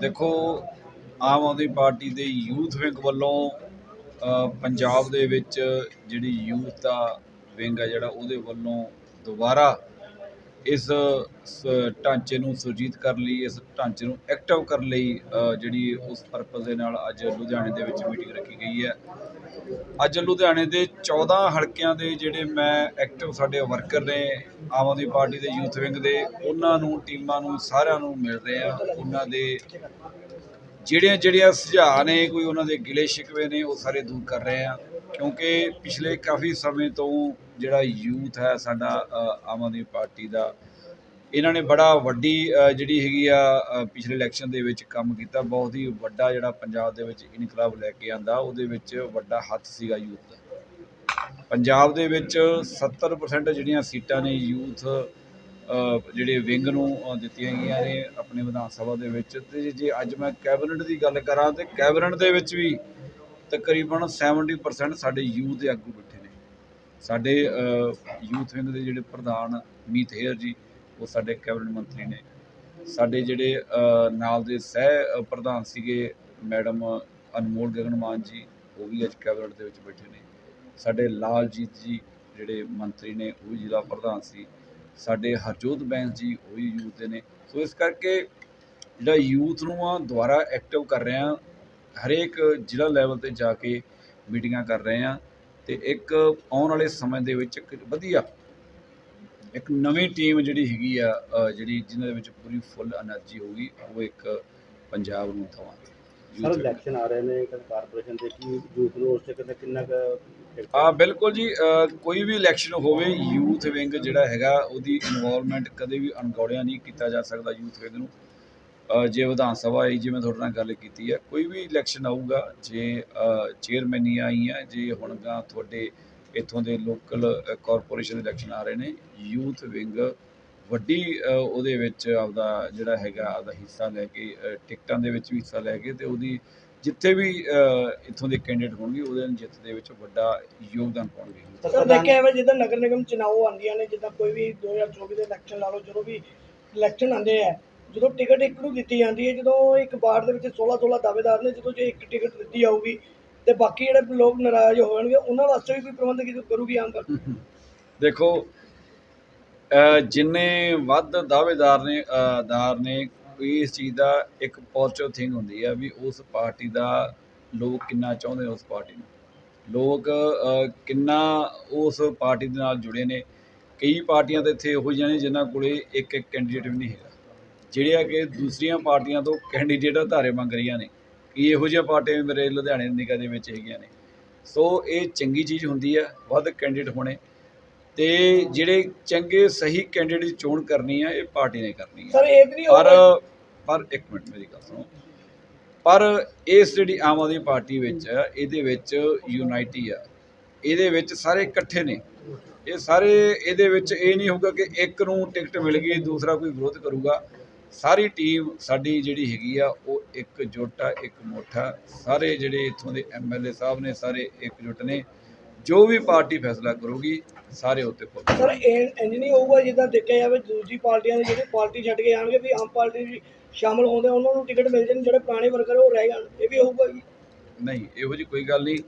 ਦੇਖੋ, ਆਮ ਆਦਮੀ ਪਾਰਟੀ ਦੇ youth wing ਵੱਲੋਂ ਪੰਜਾਬ ਦੇ ਵਿੱਚ ਜਿਹੜੀ ਯੂਥ ਦਾ ਵਿੰਗ ਆ ਜਿਹੜਾ, ਉਹਦੇ ਵੱਲੋਂ ਦੁਬਾਰਾ ਇਸ ਸ- ਢਾਂਚੇ ਨੂੰ ਸੁਰਜੀਤ ਕਰਨ ਲਈ, ਇਸ ਢਾਂਚੇ ਨੂੰ ਐਕਟਿਵ ਕਰਨ ਲਈ ਜਿਹੜੀ ਉਸ ਪਰਪਸ ਦੇ ਨਾਲ ਅੱਜ ਲੁਧਿਆਣੇ ਦੇ ਵਿੱਚ ਮੀਟਿੰਗ ਰੱਖੀ ਗਈ ਹੈ। ਅੱਜ ਲੁਧਿਆਣੇ ਦੇ 14 ਹਲਕਿਆਂ ਦੇ ਜਿਹੜੇ ਮੈਂ ਐਕਟਿਵ ਸਾਡੇ ਵਰਕਰ ਨੇ, ਆਮ ਆਦਮੀ ਪਾਰਟੀ ਦੇ ਯੂਥ ਵਿੰਗ ਦੇ, ਉਹਨਾਂ ਨੂੰ, ਟੀਮਾਂ ਨੂੰ ਸਾਰਿਆਂ ਨੂੰ ਮਿਲ ਰਹੇ ਆ। ਉਹਨਾਂ ਦੇ ਜਿਹੜੀਆਂ ਜਿਹੜੀਆਂ ਸੁਝਾਅ ਨੇ, ਕੋਈ ਉਹਨਾਂ ਦੇ ਗਿਲੇ ਸ਼ਿਕਵੇ ਨੇ, ਉਹ ਸਾਰੇ ਦੂਰ ਕਰ ਰਹੇ ਆ ਕਿਉਂਕਿ ਪਿਛਲੇ ਕਾਫੀ ਸਮੇਂ ਤੋਂ ਜਿਹੜਾ ਯੂਥ ਹੈ ਸਾਡਾ ਆਮ ਆਦਮੀ ਪਾਰਟੀ ਦਾ, ਇਹਨਾਂ ਨੇ ਬੜਾ ਵੱਡੀ ਜਿਹੜੀ ਹੈਗੀ ਆ ਪਿਛਲੇ ਇਲੈਕਸ਼ਨ ਦੇ ਵਿੱਚ ਕੰਮ ਕੀਤਾ। ਬਹੁਤ ਹੀ ਵੱਡਾ ਜਿਹੜਾ ਪੰਜਾਬ ਦੇ ਵਿੱਚ ਇਨਕਲਾਬ ਲੈ ਕੇ ਆਂਦਾ, ਉਹਦੇ ਵਿੱਚ ਵੱਡਾ ਹੱਥ ਸੀਗਾ ਯੂਥ ਦਾ। ਪੰਜਾਬ ਦੇ ਵਿੱਚ 70% ਜਿਹੜੀਆਂ ਸੀਟਾਂ ਨੇ ਯੂਥ ਜਿਹੜੇ ਵਿੰਗ ਨੂੰ ਦਿੱਤੀਆਂ ਗਈਆਂ ਨੇ ਆਪਣੇ ਵਿਧਾਨ ਸਭਾ ਦੇ ਵਿੱਚ। ਤੇ ਜੇ- ਅੱਜ ਮੈਂ ਕੈਬਨਿਟ ਦੀ ਗੱਲ ਕਰਾਂ ਤੇ ਕੈਬਨਿਟ ਦੇ ਵਿੱਚ ਵੀ ਤਕਰੀਬਨ 70% ਸਾਡੇ ਯੂਥ ਦੇ ਆਗੂ ਬੈਠੇ ਨੇ। ਸਾਡੇ ਯੂਥ ਵਿੰਗ ਦੇ ਜਿਹੜੇ ਪ੍ਰਧਾਨ ਮੀਤ ਹੇਅਰ ਜੀ, ਉਹ ਸਾਡੇ ਕੈਬਨਿਟ ਮੰਤਰੀ ਨੇ। ਸਾਡੇ ਜਿਹੜੇ ਨਾਲ ਦੇ ਸਹਿ ਪ੍ਰਧਾਨ ਸੀਗੇ ਮੈਡਮ ਅਨਮੋਲ ਗਗਨਮਾਨ ਜੀ, ਉਹ ਵੀ ਅੱਜ ਕੈਬਨਿਟ ਦੇ ਵਿੱਚ ਬੈਠੇ ਨੇ। ਸਾਡੇ ਲਾਲਜੀਤ ਜੀ, ਜਿਹੜੇ ਮੰਤਰੀ ਨੇ, ਉਹ ਵੀ ਜ਼ਿਲ੍ਹਾ ਪ੍ਰਧਾਨ ਸੀ। ਸਾਡੇ ਹਰਜੋਤ ਬੈਂਸ ਜੀ, ਉਹੀ ਯੂਥ ਦੇ ਨੇ। ਸੋ ਇਸ ਕਰਕੇ ਜਿਹੜਾ ਯੂਥ ਨੂੰ ਆ ਦੁਆਰਾ ਐਕਟਿਵ ਕਰ ਰਹੇ ਆ ਹਰੇਕ ਜ਼ਿਲ੍ਹਾ ਲੈਵਲ ਤੇ ਜਾ ਕੇ ਮੀਟਿੰਗਾਂ ਕਰ ਰਹੇ ਆ ਤੇ ਇੱਕ ਆਉਣ ਵਾਲੇ ਸਮੇਂ ਦੇ ਵਿੱਚ ਇੱਕ ਵਧੀਆ ਇੱਕ ਨਵੀਂ ਟੀਮ ਜਿਹੜੀ ਹੈਗੀ ਆ ਜਿਹੜੀ ਜਿਹਨਾਂ ਦੇ ਵਿੱਚ ਪੂਰੀ ਫੁੱਲ એનર્ਜੀ ਹੋਊਗੀ, ਉਹ ਇੱਕ ਪੰਜਾਬ ਨੂੰ ਦਵਾਂਗੇ। ਸਰ Youth ਇਲੈਕਸ਼ਨ ਆ ਰਹੇ ਨੇ ਕਾਰਪੋਰੇਸ਼ਨ ਦੇ ਕੀ ਯੂਥ ਨੂੰ ਉਸ ਤੇ ਕਿੰਨਾ ਕਿੰਨਾ ਕੁ ਆ ਬਿਲਕੁਲ ਜੀ ਕੋਈ ਵੀ ਇਲੈਕਸ਼ਨ ਹੋਵੇ ਯੂਥ ਵਿੰਗ ਜਿਹੜਾ ਹੈਗਾ ਉਹਦੀ ਇਨਵੋਲਵਮੈਂਟ ਕਦੇ ਵੀ ਅਣਗੌਲਿਆ ਨਹੀਂ ਕੀਤਾ ਜਾ ਸਕਦਾ ਯੂਥ ਵਿੰਗ ਨੂੰ। ਜੇ ਵਿਧਾਨ ਸਭਾ ਆਈ ਜਿਵੇਂ ਤੁਹਾਡੇ ਨਾਲ ਗੱਲ ਕੀਤੀ ਹੈ ਕੋਈ ਵੀ ਇਲੈਕਸ਼ਨ ਆਊਗਾ ਜੇ ਚੇਅਰਮੈਨੀਆਂ ਆਈਆਂ ਜੇ ਹੁਣ ਗਾ ਤੁਹਾਡੇ ਇੱਥੋਂ ਦੇ ਲੋਕਲ ਕਾਰਪੋਰੇਸ਼ਨ ਦੇ ਇਲੈਕਸ਼ਨ ਆ ਰਹੇ ਨੇ ਯੂਥ ਵਿੰਗ ਵੱਡੀ ਉਹਦੇ ਵਿੱਚ ਆਪਦਾ ਜਿਹੜਾ ਹੈਗਾ ਆਪਦਾ ਹਿੱਸਾ ਲੈ ਕੇ ਟਿਕਟਾਂ ਦੇ ਵਿੱਚ ਵੀ ਹਿੱਸਾ ਲੈ ਕੇ ਤੇ ਉਹਦੀ ਜਿੱਥੇ ਵੀ ਇੱਥੋਂ ਦੇ ਕੈਂਡੀਡੇਟ ਹੋਣਗੇ ਉਹਦੇ ਜਿੱਤ ਦੇ ਵਿੱਚ ਵੱਡਾ ਯੋਗਦਾਨ ਪਾਉਣਗੇ। ਸਰ ਦੇਖਿਆ ਜਾਵੇ ਜਿੱਦਾਂ ਨਗਰ ਨਿਗਮ ਚੁਣਾਵ ਆਉਂਦੀਆਂ ਨੇ ਜਿੱਦਾਂ ਕੋਈ ਵੀ 2024 ਦੇ ਇਲੈਕਸ਼ਨ ਲਾ ਲਓ ਜਦੋਂ ਵੀ ਇਲੈਕਸ਼ਨ ਆਉਂਦੇ ਆ ਜਦੋਂ ਟਿਕਟ ਇੱਕ ਨੂੰ ਦਿੱਤੀ ਜਾਂਦੀ ਹੈ ਜਦੋਂ ਇੱਕ ਵਾਰਡ ਦੇ ਵਿੱਚ 16 16 ਦਾਅਵੇਦਾਰ ਨੇ ਜਦੋਂ ਜੇ ਇੱਕ ਟਿਕਟ ਦਿੱਤੀ ਜਾਊਗੀ ਤੇ ਬਾਕੀ ਜਿਹੜੇ ਲੋਕ ਨਾਰਾਜ਼ ਹੋਣਗੇ ਉਹਨਾਂ ਵਾਸਤੇ ਵੀ ਕੋਈ ਪ੍ਰਬੰਧ ਕਰੂਗੀ ਆਮ ਕਰ ਦੇਖੋ ਜਿੰਨੇ ਵੱਧ ਦਾਅਵੇਦਾਰ ਨੇ ਦਾਰ ਨੇ ਇਸ ਚੀਜ਼ ਦਾ ਇੱਕ ਪੋਜ਼ਿਟਿਵ ਥਿੰਗ ਹੁੰਦੀ ਹੈ ਵੀ ਉਸ ਪਾਰਟੀ ਦਾ ਲੋਕ ਕਿੰਨਾ ਚਾਹੁੰਦੇ ਨੇ ਉਸ ਪਾਰਟੀ ਨੂੰ। ਲੋਕ ਕਿੰਨਾ ਉਸ ਪਾਰਟੀ ਦੇ ਨਾਲ ਜੁੜੇ ਨੇ। ਕਈ ਪਾਰਟੀਆਂ ਤਾਂ ਇੱਥੇ ਇਹੋ ਜਿਹੀਆਂ ਨੇ ਜਿਨ੍ਹਾਂ ਕੋਲੇ ਇੱਕ ਇੱਕ ਕੈਂਡੀਡੇਟ ਵੀ ਨਹੀਂ ਹੈਗਾ। ਜਿਹੜੀਆਂ ਕਿ ਦੂਸਰੀਆਂ ਪਾਰਟੀਆਂ ਤੋਂ ਕੈਂਡੀਡੇਟ ਆਧਾਰੇ ਮੰਗ ਰਹੀਆਂ ਨੇ ਕਿ ਇਹੋ ਜਿਹੀਆਂ ਪਾਰਟੀਆਂ ਮੇਰੇ ਲੁਧਿਆਣੇ ਨਿਕਾ ਦੇ ਵਿੱਚ ਹੈਗੀਆਂ ਨੇ। ਸੋ ਇਹ ਚੰਗੀ ਚੀਜ਼ ਹੁੰਦੀ ਹੈ ਵੱਧ ਕੈਂਡੀਡੇਟ ਹੋਣੇ। ਤੇ ਜਿਹੜੇ ਚੰਗੇ ਸਹੀ ਕੈਂਡੀਡੇਟ ਦੀ ਚੋਣ ਕਰਨੀ ਆ ਇਹ ਪਾਰਟੀ ਨੇ ਕਰਨੀ ਹੈ ਸਰ ਇਹ ਵੀ ਨਹੀਂ ਪਰ ਪਰ ਇੱਕ ਮਿੰਟ ਮੇਰੀ ਗੱਲ ਸੁਣੋ। ਪਰ ਇਸ ਜਿਹੜੀ ਆਮ ਆਦਮੀ ਪਾਰਟੀ ਵਿੱਚ ਆ, ਇਹਦੇ ਵਿੱਚ ਯੂਨਾਈਟੀ ਆ। ਇਹਦੇ ਵਿੱਚ ਸਾਰੇ ਇਕੱਠੇ ਨੇ। ਇਹ ਸਾਰੇ ਇਹਦੇ ਵਿੱਚ ਇਹ ਨਹੀਂ ਹੋਊਗਾ ਕਿ ਇੱਕ ਨੂੰ ਟਿਕਟ ਮਿਲ ਗਈ ਦੂਸਰਾ ਕੋਈ ਵਿਰੋਧ ਕਰੂਗਾ। ਸਾਰੀ ਟੀਮ ਸਾਡੀ ਜਿਹੜੀ ਹੈਗੀ ਆ ਉਹ ਇੱਕ ਜੁੱਟ ਆ ਇੱਕ ਮੋਠਾ ਸਾਰੇ ਜਿਹੜੇ ਇੱਥੋਂ ਦੇ ਐਮਐਲਏ ਸਾਹਿਬ ਨੇ ਸਾਰੇ ਇਕਜੁੱਟ ਨੇ। ਜੋ ਵੀ ਪਾਰਟੀ ਫੈਸਲਾ ਕਰੂਗੀ ਸਾਰੇ ਉੱਤੇ ਪੁੱਛ ਸਰ ਇਹ ਇੰਜ ਨਹੀਂ ਹੋਊਗਾ ਜਿੱਦਾਂ ਦੇਖਿਆ ਜਾਵੇ ਦੂਜੀ ਪਾਰਟੀਆਂ ਦੇ ਜਿਹੜੇ ਪਾਰਟੀ ਛੱਡ ਕੇ ਜਾਣਗੇ ਵੀ ਆਮ ਪਾਰਟੀ ਵੀ ਸ਼ਾਮਲ ਹੁੰਦੇ ਉਹਨਾਂ ਨੂੰ ਟਿਕਟ ਮਿਲ ਜਾਣ ਜਿਹੜੇ ਪੁਰਾਣੇ ਵਰਕਰ ਉਹ ਰਹਿ ਜਾਣ। ਇਹ ਵੀ ਹੋਊਗਾ ਜੀ। ਨਹੀਂ ਇਹੋ ਜੀ ਕੋਈ ਗੱਲ ਨਹੀਂ।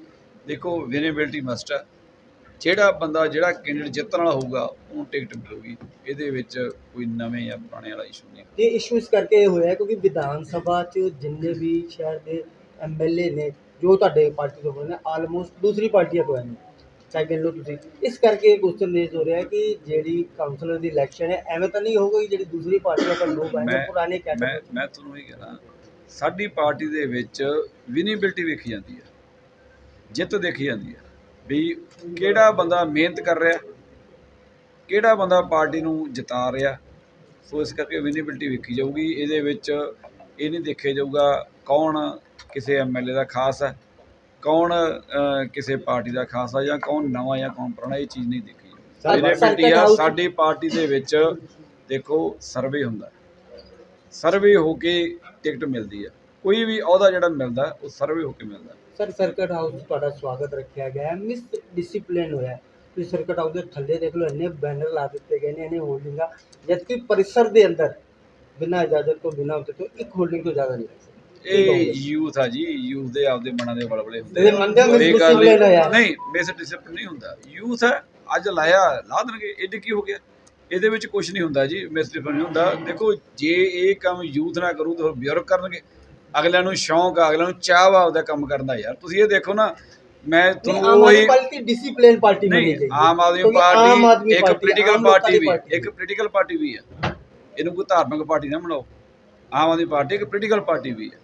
ਦੇਖੋ ਵਿਨੇਬਿਲਟੀ ਮਸਟ ਹੈ ਜਿਹੜਾ ਬੰਦਾ ਜਿਹੜਾ ਕੈਂਡੀਡੇਟ ਜਿੱਤਣ ਵਾਲਾ ਹੋਊਗਾ ਉਹਨੂੰ ਟਿਕਟ ਮਿਲੂਗੀ। ਇਹਦੇ ਵਿੱਚ ਕੋਈ ਨਵੇਂ ਜਾਂ ਪੁਰਾਣੇ ਵਾਲਾ ਇਸ਼ੂ ਨਹੀਂ। ਇਹ ਇਸ਼ੂ ਇਸ ਕਰਕੇ ਹੋਇਆ ਕਿਉਂਕਿ ਵਿਧਾਨ ਸਭਾ 'ਚ ਜਿੰਨੇ ਵੀ ਸ਼ਹਿਰ ਦੇ ਐਮਐਲਏ ਨੇ ਜੋ ਤੁਹਾਡੇ ਪਾਰਟੀ ਤੋਂ ਨੇ ਆਲਮੋਸਟ ਦੂਸਰੀ ਪਾਰਟੀਆਂ ਤੋਂ ਆਏ ਨੇ ਚਾਹੇ ਕਹਿ ਲਓ ਤੁਸੀਂ। ਇਸ ਕਰਕੇ ਕੁਐਸਚਨ ਰੇਜ਼ ਹੋ ਰਿਹਾ ਹੈ ਕਿ ਜਿਹੜੀ ਕਾਉਂਸਲਰ ਦੀ ਇਲੈਕਸ਼ਨ ਹੈ ਐਵੇਂ ਤਾਂ ਨਹੀਂ ਹੋਊਗਾ ਕਿ ਜਿਹੜੀ ਦੂਸਰੀ ਪਾਰਟੀਆਂ ਤੋਂ ਲੋਕ ਆਏ ਨੇ ਪੁਰਾਣੇ ਮੈਂ ਕੈਂਡੀਡੇਟ ਮੈਂ ਤੁਹਾਨੂੰ ਇਹ ਕਹਿਣਾ ਸਾਡੀ ਪਾਰਟੀ ਦੇ ਵਿੱਚ ਵਿਨੇਬਿਲਟੀ ਵੇਖੀ ਜਾਂਦੀ ਹੈ ਜਿੱਤ ਦੇਖੀ ਜਾਂਦੀ ਹੈ ਵੀ ਕਿਹੜਾ ਬੰਦਾ ਮਿਹਨਤ ਕਰ ਰਿਹਾ ਕਿਹੜਾ ਬੰਦਾ ਪਾਰਟੀ ਨੂੰ ਜਿਤਾ ਰਿਹਾ। ਸੋ ਇਸ ਕਰਕੇ ਵਿਨੇਬਿਲਟੀ ਵੇਖੀ ਜਾਊਗੀ ਇਹਦੇ ਵਿੱਚ ਇਹ ਨਹੀਂ ਦੇਖਿਆ ਜਾਊਗਾ ਕੌਣ ਕਿਸੇ ਐਮਐਲਏ ਦਾ ਖਾਸ ਹੈ ਕੌਣ ਕਿਸੇ ਪਾਰਟੀ ਦਾ ਖਾਸ ਹੈ ਜਾਂ ਕੌਣ ਨਵਾਂ ਜਾਂ ਕੌਣ ਪੁਰਾਣਾ ਇਹ ਚੀਜ਼ ਨਹੀਂ ਦੇਖੀ ਸਰਕਟ ਸਾਡੀ ਪਾਰਟੀ ਦੇ ਵਿੱਚ ਦੇਖੋ ਸਰਵੇ ਹੁੰਦਾ ਸਰਵੇ ਹੋ ਕੇ ਟਿਕਟ ਮਿਲਦੀ ਹੈ। ਕੋਈ ਵੀ ਅਹੁਦਾ ਜਿਹੜਾ ਮਿਲਦਾ ਉਹ ਸਰਵੇ ਹੋ ਕੇ ਮਿਲਦਾ। ਸਰ ਸਰਕਟ ਹਾਊਸ ਤੁਹਾਡਾ ਸਵਾਗਤ ਰੱਖਿਆ ਗਿਆ ਹੈ। ਮਿਸ ਡਿਸਪਲਿਨ ਹੋਇਆ। ਤੁਸੀਂ ਸਰਕਟ ਹਾਊਸ ਦੇ ਥੱਲੇ ਦੇਖ ਲਓ ਇੰਨੇ ਬੈਨਰ ਲਾ ਦਿੱਤੇ ਗਏ ਨੇ ਇੰਨੇ ਹੋਲਡਿੰਗਾਂ ਜਦਕਿ ਪਰਿਸਰ ਦੇ ਅੰਦਰ ਬਿਨਾਂ ਇਜਾਜ਼ਤ ਤੋਂ ਬਿਨਾਂ ਉੱਤੇ ਤੋਂ ਇੱਕ ਹੋਲਡਿੰਗ ਤੋਂ ਜ਼ਿਆਦਾ ਨਹੀਂ ਰੱਖ ਸਕਦੇ। ਇਹ ਯੂਥ ਆ ਜੀ ਯੂਥ ਦੇ ਆਪਦੇ ਮਨਾਂ ਦੇ ਵਲਵਲੇ ਹੁੰਦੇ ਤੇ ਮੰਨਦੇ ਹੋ ਕੋਈ ਗੱਲ। ਨਹੀਂ ਮਿਸ ਡਿਸਪਲਿਨ ਨਹੀਂ ਹੁੰਦਾ। ਯੂਥ ਹੈ ਅੱਜ ਲਾਇਆ ਲਾ ਦੇਣਗੇ ਇਹਦੇ ਕੀ ਹੋ ਗਿਆ? ਇਹਦੇ ਵਿੱਚ ਕੁਝ ਨਹੀਂ ਹੁੰਦਾ ਜੀ ਮਿਸ ਡਿਸਪਲਿਨ ਨਹੀਂ ਹੁੰਦਾ। ਦੇਖੋ ਜੇ ਇਹ ਕੰਮ ਯੂਥ ਨਾ ਕਰੂ ਤਾਂ ਬਜ਼ੁਰਗ ਕਰਨਗੇ। ਅਗਲਿਆਂ ਨੂੰ ਸ਼ੌਂਕ ਆ ਅਗਲਿਆਂ ਨੂੰ ਚਾਹ ਵਾ ਉਹਦਾ ਕੰਮ ਕਰਨ ਦਾ ਯਾਰ। ਤੁਸੀਂ ਇਹ ਦੇਖੋ ਨਾ ਮੈਂ ਤੁਹਾਨੂੰ ਆਮ ਆਦਮੀ ਉਹੀ ਪਾਰਟੀ ਡਿਸਪਲਿਨ ਪਾਰਟੀ ਨਹੀਂ ਆਮ ਆਦਮੀ ਪਾਰਟੀ ਇੱਕ ਪੋਲੀਟੀਕਲ ਪਾਰਟੀ ਵੀ ਇੱਕ ਪੋਲੀਟੀਕਲ ਪਾਰਟੀ ਵੀ ਹੈ ਇਹਨੂੰ ਕੋਈ ਧਾਰਮਿਕ ਪਾਰਟੀ ਨਾ ਬਣਾਓ। ਆਮ ਆਦਮੀ ਪਾਰਟੀ ਇੱਕ ਪੋਲੀਟੀਕਲ ਪਾਰਟੀ ਵੀ ਹੈ।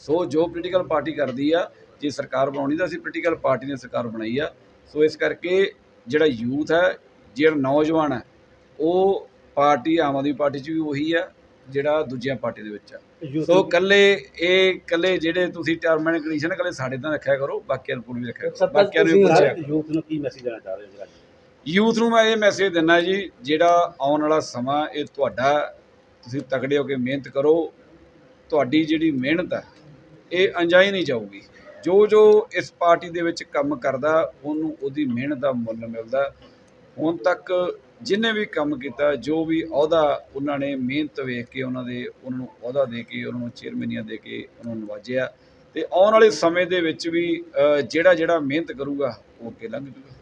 ਸੋ ਜੋ ਪੋਲੀਟੀਕਲ ਪਾਰਟੀ ਕਰਦੀ ਆ ਜੇ ਸਰਕਾਰ ਬਣਾਉਣੀ ਤਾਂ ਅਸੀਂ ਪੋਲੀਟੀਕਲ ਪਾਰਟੀ ਨੇ ਸਰਕਾਰ ਬਣਾਈ ਆ। ਸੋ ਇਸ ਕਰਕੇ ਜਿਹੜਾ ਯੂਥ ਹੈ ਜਿਹੜਾ ਨੌਜਵਾਨ ਹੈ ਉਹ ਪਾਰਟੀ ਆਮ ਆਦਮੀ ਪਾਰਟੀ 'ਚ ਵੀ ਉਹੀ ਆ ਜਿਹੜਾ ਦੂਜੀਆਂ ਪਾਰਟੀ ਦੇ ਵਿੱਚ ਆ। ਸੋ ਕੱਲੇ ਇਹ ਕੱਲੇ ਜਿਹੜੇ ਤੁਸੀਂ ਟਰਮ ਐਂਡ ਕੰਡੀਸ਼ਨ ਕੱਲੇ ਸਾਡੇ ਤਾਂ ਰੱਖਿਆ ਕਰੋ ਬਾਕੀਆਂ ਨੂੰ ਵੀ ਰੱਖਿਆ ਕਰੋ। ਬਾਕੀਆਂ ਨੂੰ ਪੁੱਛਿਆ ਯੂਥ ਨੂੰ ਕੀ ਮੈਸੇਜ ਦੇਣਾ ਚਾਹ ਰਹੇ ਹੋ ਜੀ ਯੂਥ ਨੂੰ ਮੈਂ ਇਹ ਮੈਸੇਜ ਦਿੰਦਾ ਜੀ, ਜਿਹੜਾ ਆਉਣ ਵਾਲਾ ਸਮਾਂ, ਇਹ ਤੁਹਾਡਾ, ਤੁਸੀਂ ਤਕੜੇ ਹੋ ਕੇ ਮਿਹਨਤ ਕਰੋ। ਤੁਹਾਡੀ ਜਿਹੜੀ ਮਿਹਨਤ ਹੈ, ਇਹ ਅੰਜਾਈ ਨਹੀਂ ਜਾਊਗੀ। ਜੋ ਜੋ ਇਸ ਪਾਰਟੀ ਦੇ ਵਿੱਚ ਕੰਮ ਕਰਦਾ, ਉਹਨੂੰ ਉਹਦੀ ਮਿਹਨਤ ਦਾ ਮੁੱਲ ਮਿਲਦਾ। ਹੁਣ ਤੱਕ ਜਿਨੇ ਵੀ ਕੰਮ ਕੀਤਾ, ਜੋ ਵੀ ਅਹੁਦਾ ਉਹਨਾਂ ਨੇ ਮਿਹਨਤ ਵੇਖ ਕੇ, ਉਹਨਾਂ ਦੇ, ਉਹਨਾਂ ਨੂੰ ਅਹੁਦਾ ਦੇ ਕੇ, ਉਹਨਾਂ ਨੂੰ ਚੇਅਰਮੈਨੀਆਂ ਦੇ ਕੇ, ਉਹਨਾਂ ਨੂੰ ਨਵਾਜਿਆ। ਤੇ ਆਉਣ ਵਾਲੇ ਸਮੇਂ ਦੇ ਵਿੱਚ ਵੀ ਜਿਹੜਾ ਜਿਹੜਾ ਮਿਹਨਤ ਕਰੂਗਾ, ਉਹ ਅੱਗੇ ਲੰਘ ਜੂਗਾ।